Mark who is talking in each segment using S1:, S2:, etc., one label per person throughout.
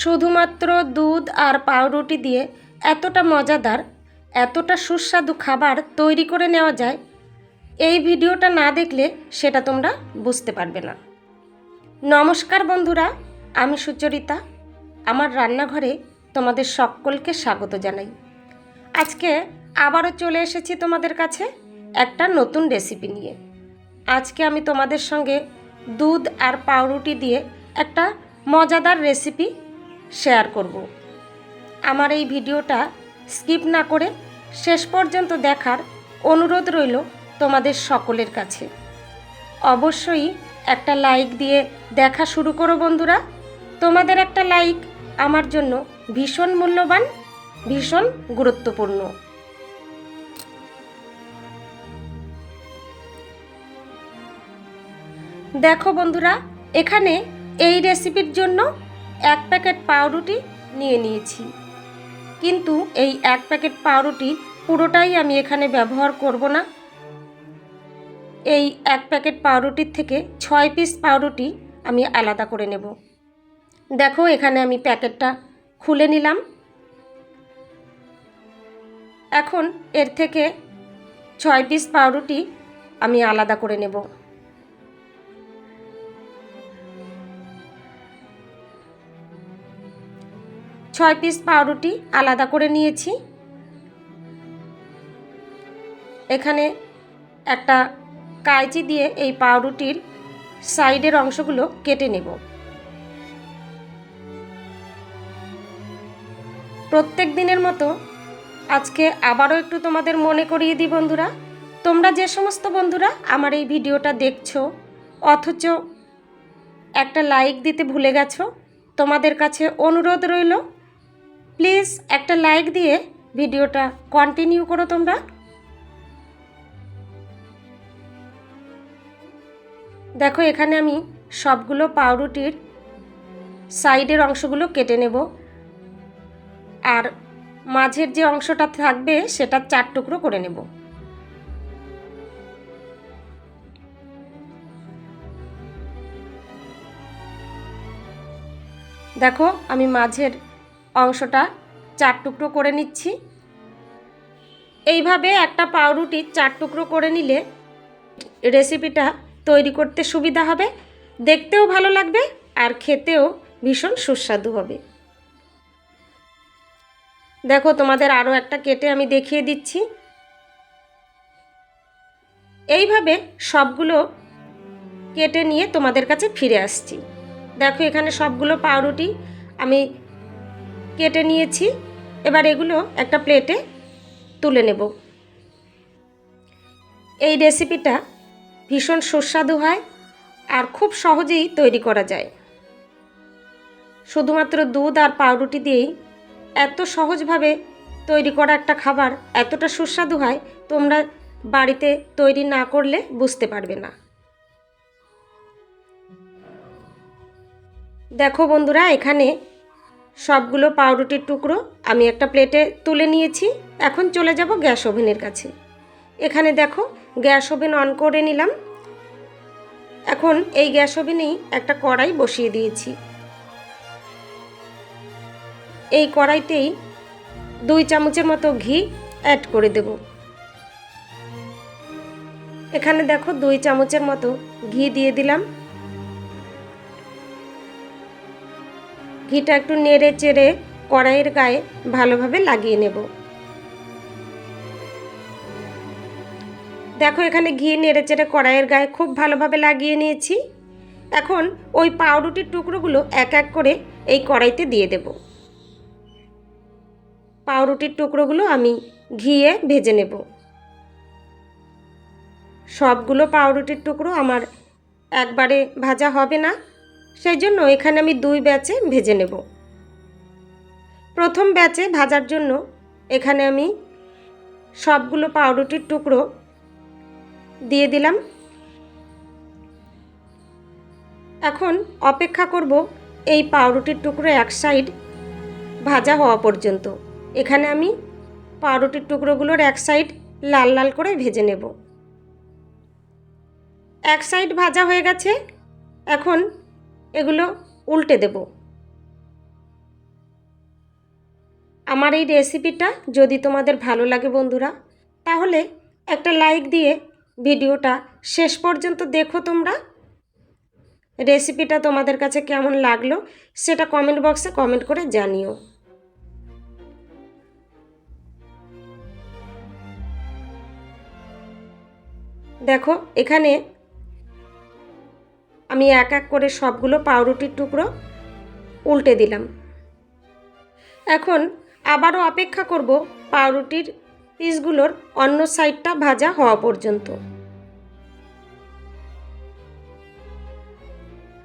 S1: শুধুমাত্র দুধ আর পাউরুটি দিয়ে এতটা মজাদার, এতটা সুস্বাদু খাবার তৈরি করে নেওয়া যায়, এই ভিডিওটা না দেখলে সেটা তোমরা বুঝতে পারবে না। নমস্কার বন্ধুরা, আমি সুচরিতা, আমার রান্নাঘরে তোমাদের সকলকে স্বাগত জানাই। আজকে আবারও চলে এসেছি তোমাদের কাছে একটা নতুন রেসিপি নিয়ে। আজকে আমি তোমাদের সঙ্গে দুধ আর পাউরুটি দিয়ে একটা মজাদার রেসিপি শেয়ার করব। আমার এই ভিডিওটা স্কিপ না করে শেষ পর্যন্ত দেখার অনুরোধ রইল তোমাদের সকলের কাছে। অবশ্যই একটা লাইক দিয়ে দেখা শুরু করো বন্ধুরা। তোমাদের একটা লাইক আমার জন্য ভীষণ মূল্যবান, ভীষণ গুরুত্বপূর্ণ। দেখো বন্ধুরা, এখানে এই রেসিপির জন্য এক প্যাকেট পাউরুটি নিয়ে নিয়েছি। কিন্তু এই এক প্যাকেট পাউরুটি পুরোটাই আমি এখানে ব্যবহার করব না। এই এক প্যাকেট পাউরুটির থেকে ছয় পিস পাউরুটি আমি আলাদা করে নেব। দেখো, এখানে আমি প্যাকেটটা খুলে নিলাম। এখন এর থেকে ছয় পিস পাউরুটি আমি আলাদা করে নেব। ছয় পিস পাউরুটি আলাদা করে নিয়েছি। এখানে একটা কাঁচি দিয়ে এই পাউরুটির সাইডের অংশগুলো কেটে নেব। প্রত্যেক দিনের মতো আজকে আবারও একটু তোমাদের মনে করিয়ে দিই বন্ধুরা। তোমরা যে সমস্ত বন্ধুরা আমার এই ভিডিওটা দেখছ, অথচ একটা লাইক দিতে ভুলে গেছো, তোমাদের কাছে অনুরোধ রইল প্লিজ একটা লাইক দিয়ে ভিডিওটা কন্টিনিউ করো তোমরা। দেখো, এখানে আমি সবগুলো পাউরুটির সাইডের অংশগুলো কেটে নেব। আর মাঝের যে অংশটা থাকবে, সেটা চার টুকরো করে নেব। দেখো, আমি মাঝের অংশটা চার টুকরো করে নিচ্ছি। এইভাবে একটা পাউরুটি চার টুকরো করে নিলে রেসিপিটা তৈরি করতে সুবিধা হবে, দেখতেও ভালো লাগবে আর খেতেও ভীষণ সুস্বাদু হবে। দেখো তোমাদের আরও একটা কেটে আমি দেখিয়ে দিচ্ছি। এইভাবে সবগুলো কেটে নিয়ে তোমাদের কাছে ফিরে আসছি। দেখো এখানে সবগুলো পাউরুটি আমি কেটে নিয়েছি। এবার এগুলো একটা প্লেটে তুলে নেব। এই রেসিপিটা ভীষণ সুস্বাদু হয় আর খুব সহজেই তৈরি করা যায়। শুধুমাত্র দুধ আর পাউরুটি দিয়েই এত সহজভাবে তৈরি করা একটা খাবার এতটা সুস্বাদু হয়, তোমরা বাড়িতে তৈরি না করলে বুঝতে পারবে না। দেখো বন্ধুরা, এখানে সবগুলো পাউরুটির টুকরো আমি একটা প্লেটে তুলে নিয়েছি। এখন চলে যাব গ্যাস ওভেনের কাছে। এখানে দেখো, গ্যাস ওভেন অন করে নিলাম। এখন এই গ্যাস ওভেনেই একটা কড়াই বসিয়ে দিয়েছি। এই কড়াইতেই দুই চামচের মতো ঘি অ্যাড করে দেব। এখানে দেখো, দুই চামচের মতো ঘি দিয়ে দিলাম। ঘিটা একটু নেড়ে চেড়ে কড়াইয়ের গায়ে ভালোভাবে লাগিয়ে নেব। দেখো, এখানে ঘি নেড়ে চেড়ে কড়াইয়ের গায়ে খুব ভালোভাবে লাগিয়ে নিয়েছি। এখন ওই পাউরুটির টুকরোগুলো এক এক করে এই কড়াইতে দিয়ে দেব। পাউরুটির টুকরোগুলো আমি ঘিয়ে ভেজে নেব। সবগুলো পাউরুটির টুকরো আমার একবারে ভাজা হবে না। সেই জন্য এখানে আমি দুই ব্যাচে ভেজে নেব। প্রথম ব্যাচে ভাজার জন্য এখানে আমি সবগুলো পাউরুটির টুকরো দিয়ে দিলাম। এখন অপেক্ষা করব এই পাউরুটির টুকরো এক সাইড ভাজা হওয়া পর্যন্ত। এখানে আমি পাউরুটির টুকরোগুলোর এক সাইড লাল লাল করে ভেজে নেব। এক সাইড ভাজা হয়ে গেছে। এখন এগুলো উল্টে দেব। আমার এই রেসিপিটা যদি তোমাদের ভালো লাগে বন্ধুরা, তাহলে একটা লাইক দিয়ে ভিডিওটা শেষ পর্যন্ত দেখো তোমরা। রেসিপিটা তোমাদের কাছে কেমন লাগল সেটা কমেন্ট বক্সে কমেন্ট করে জানিও। দেখো, এখানে আমি এক এক করে সবগুলো পাউরুটির টুকরো উল্টে দিলাম। এখন আবারও অপেক্ষা করব পাউরুটির পিসগুলোর অন্য সাইডটা ভাজা হওয়া পর্যন্ত।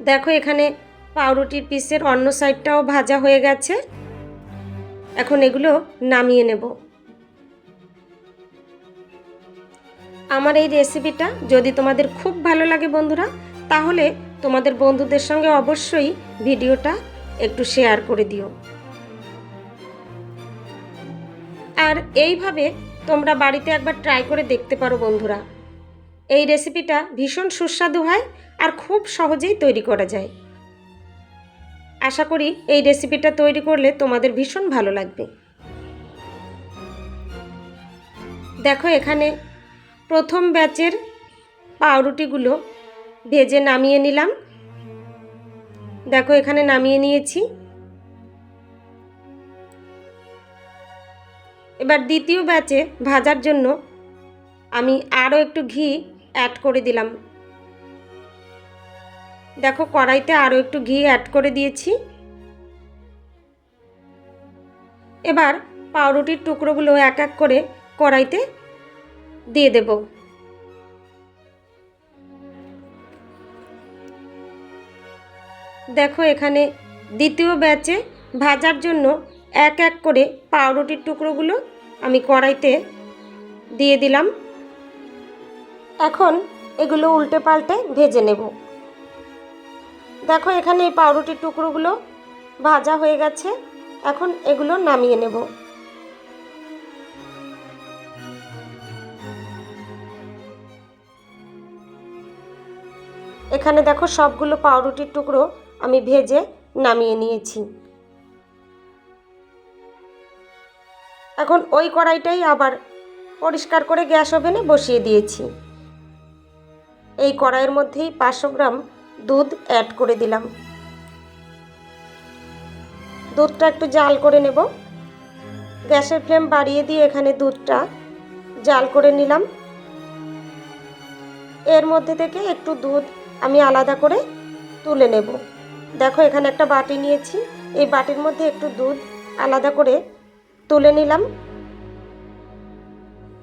S1: দেখো এখানে পাউরুটির পিসের অন্য সাইডটাও ভাজা হয়ে গেছে। এখন এগুলো নামিয়ে নেব। আমার এই রেসিপিটা যদি তোমাদের খুব ভালো লাগে বন্ধুরা তাহলে তোমাদের বন্ধুদের সঙ্গে অবশ্যই ভিডিওটা একটু শেয়ার করে দিও। আর এইভাবে তোমরা বাড়িতে একবার ট্রাই করে দেখতে পারো বন্ধুরা। এই রেসিপিটা ভীষণ সুস্বাদু হয় আর খুব সহজেই তৈরি করা যায়। আশা করি এই রেসিপিটা তৈরি করলে তোমাদের ভীষণ ভালো লাগবে। দেখো এখানে প্রথম ব্যাচের পাউরুটিগুলো ভেজে নামিয়ে নিলাম। দেখো, এখানে নামিয়ে নিয়েছি। এবার দ্বিতীয় ব্যাচে ভাজার জন্য আমি আরও একটু ঘি অ্যাড করে দিলাম। দেখো, কড়াইতে আরও একটু ঘি অ্যাড করে দিয়েছি। এবার পাউরুটির টুকরোগুলো এক এক করে কড়াইতে দিয়ে দেব। দেখো এখানে দ্বিতীয় ব্যাচে ভাজার জন্য এক এক করে পাউরুটির টুকরোগুলো আমি কড়াইতে দিয়ে দিলাম। এখন এগুলো উল্টে পাল্টে ভেজে নেব। দেখো এখানে এই পাউরুটির টুকরোগুলো ভাজা হয়ে গেছে। এখন এগুলো নামিয়ে নেব। এখানে দেখো সবগুলো পাউরুটির টুকরো আমি ভেজে নামিয়ে নিয়েছি। এখন ওই কড়াইটাই আবার পরিষ্কার করে গ্যাস ওভেনে বসিয়ে দিয়েছি। এই কড়াইয়ের মধ্যেই পাঁচশো গ্রাম দুধ অ্যাড করে দিলাম। দুধটা একটু জাল করে নেব। গ্যাসের ফ্লেম বাড়িয়ে দিয়ে এখানে দুধটা জাল করে নিলাম। এর মধ্যে থেকে একটু দুধ আমি আলাদা করে তুলে নেব। দেখো, এখানে একটা বাটি নিয়েছি। এই বাটির মধ্যে একটু দুধ আলাদা করে তুলে নিলাম।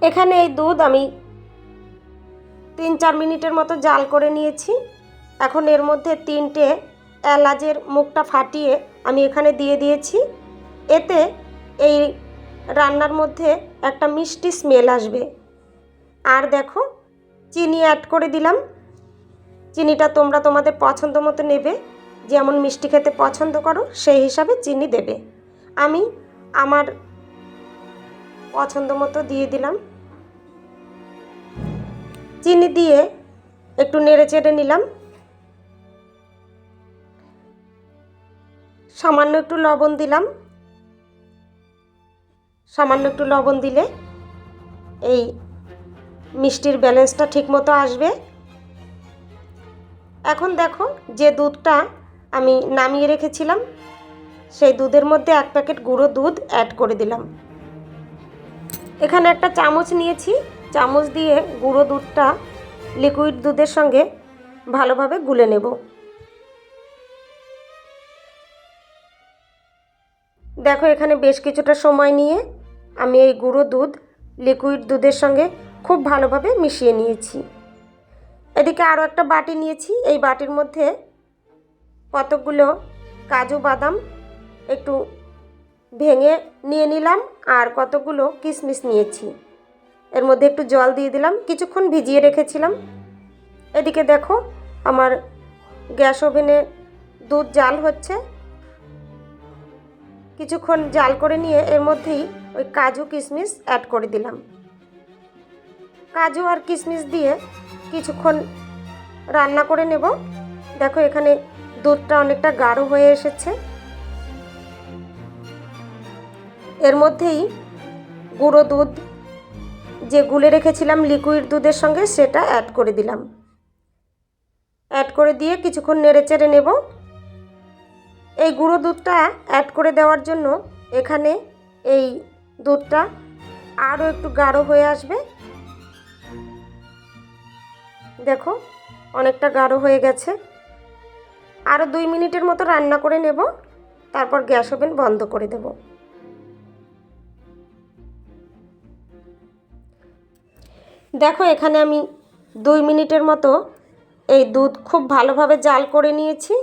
S1: এখানে এই দুধ আমি তিন চার মিনিটের মতো জাল করে নিয়েছি। এখন এর মধ্যে তিনটে এলাচের মুখটা ফাটিয়ে আমি এখানে দিয়ে দিয়েছি। এতে এই রান্নার মধ্যে একটা মিষ্টি স্মেল আসবে। আর দেখো, চিনি অ্যাড করে দিলাম। চিনিটা তোমরা তোমাদের পছন্দ মতো নেবে। যেমন মিষ্টি খেতে পছন্দ করো, সেই হিসাবে চিনি দেবে। আমি আমার পছন্দ মতো দিয়ে দিলাম। চিনি দিয়ে একটু নেড়ে চেড়ে নিলাম। সামান্য একটু লবণ দিলাম। সামান্য একটু লবণ দিলে এই মিষ্টির ব্যালেন্সটা ঠিকমতো আসবে। এখন দেখো যে দুধটা আমি নামিয়ে রেখেছিলাম। সেই দুধের মধ্যে এক প্যাকেট গুঁড়ো দুধ অ্যাড করে দিলাম। এখানে একটা চামচ নিয়েছি। চামচ দিয়ে গুঁড়ো দুধটা লিকুইড দুধের সঙ্গে ভালোভাবে গুলে নেব। দেখো, এখানে বেশ কিছুটা সময় নিয়ে আমি এই গুঁড়ো দুধ লিকুইড দুধের সঙ্গে খুব ভালোভাবে মিশিয়ে নিয়েছি। এদিকে আরও একটা বাটি নিয়েছি। এই বাটির মধ্যে কতকগুলো কাজু বাদাম একটু ভেঙে নিয়ে নিলাম আর কতগুলো কিশমিশ নিয়েছি। এর মধ্যে একটু জল দিয়ে দিলাম, কিছুক্ষণ ভিজিয়ে রেখেছিলাম। এদিকে দেখো আমার গ্যাস ওভেনে দুধ জাল হচ্ছে। কিছুক্ষণ জাল করে নিয়ে এর মধ্যেই ওই কাজু কিশমিশ অ্যাড করে দিলাম। কাজু আর কিশমিশ দিয়ে কিছুক্ষণ রান্না করে নেব। দেখো এখানে দুধটা অনেকটা গাঢ় হয়ে এসেছে। এর মধ্যেই গুঁড়ো দুধ যে গুলে রেখেছিলাম লিকুইড দুধের সঙ্গে সেটা অ্যাড করে দিলাম। অ্যাড করে দিয়ে কিছুক্ষণ নেড়ে চেড়ে নেব। এই গুঁড়ো দুধটা অ্যাড করে দেওয়ার জন্য এখানে এই দুধটা আরও একটু গাঢ় হয়ে আসবে। দেখো, অনেকটা গাঢ় হয়ে গেছে। আরও দুই মিনিটের মতো রান্না করে নেব। তারপর গ্যাস ওভেন বন্ধ করে দেব। দেখো, এখানে আমি দুই মিনিটের মতো এই দুধ খুব ভালোভাবে জাল করে নিয়েছি।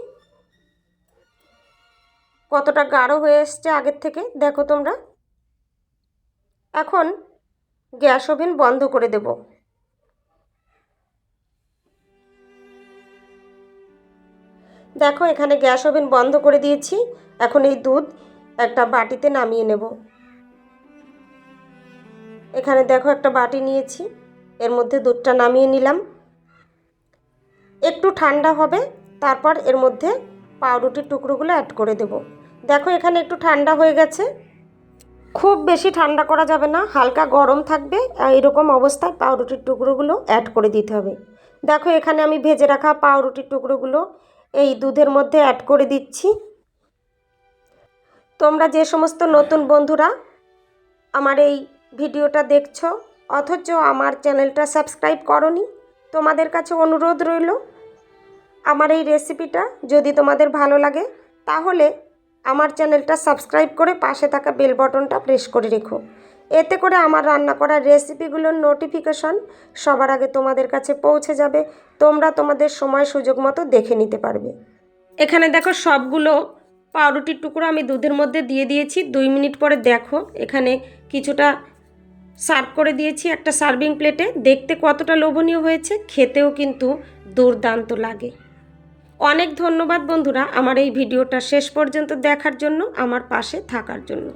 S1: কতটা গাঢ় হয়ে এসছে আগের থেকে, দেখো তোমরা। এখন গ্যাস ওভেন বন্ধ করে দেব। দেখো, এখানে গ্যাস ওভেন বন্ধ করে দিয়েছি। এখন এই দুধ একটা বাটিতে নামিয়ে নেব। এখানে দেখো, একটা বাটি নিয়েছি। এর মধ্যে দুধটা নামিয়ে নিলাম। একটু ঠান্ডা হবে, তারপর এর মধ্যে পাউরুটির টুকরোগুলো অ্যাড করে দেব। দেখো, এখানে একটু ঠান্ডা হয়ে গেছে। খুব বেশি ঠান্ডা করা যাবে না, হালকা গরম থাকবে। এরকম অবস্থায় পাউরুটির টুকরোগুলো অ্যাড করে দিতে হবে। দেখো, এখানে আমি ভেজে রাখা পাউরুটির টুকরোগুলো এই দুধের মধ্যে অ্যাড করে দিচ্ছি। তোমরা যে সমস্ত নতুন বন্ধুরা আমার এই ভিডিওটা দেখছ, অথচ আমার চ্যানেলটা সাবস্ক্রাইব করনি, তোমাদের কাছে অনুরোধ রইল, আমার এই রেসিপিটা যদি তোমাদের ভালো লাগে, তাহলে আমার চ্যানেলটা সাবস্ক্রাইব করে পাশে থাকা বেল বটনটা প্রেস করে রেখো। এতে করে আমার রান্না করা রেসিপিগুলোর নোটিফিকেশন সবার আগে তোমাদের কাছে পৌঁছে যাবে। তোমরা তোমাদের সময় সুযোগ মতো দেখে নিতে পারবে। এখানে দেখো সবগুলো পাউরুটির টুকরো আমি দুধের মধ্যে দিয়ে দিয়েছি। দুই মিনিট পরে দেখো এখানে কিছুটা সার্ভ করে দিয়েছি একটা সার্ভিং প্লেটে। দেখতে কতটা লোভনীয় হয়েছে, খেতেও কিন্তু দুর্দান্ত লাগে। অনেক ধন্যবাদ বন্ধুরা আমার এই ভিডিওটা শেষ পর্যন্ত দেখার জন্য, আমার পাশে থাকার জন্য।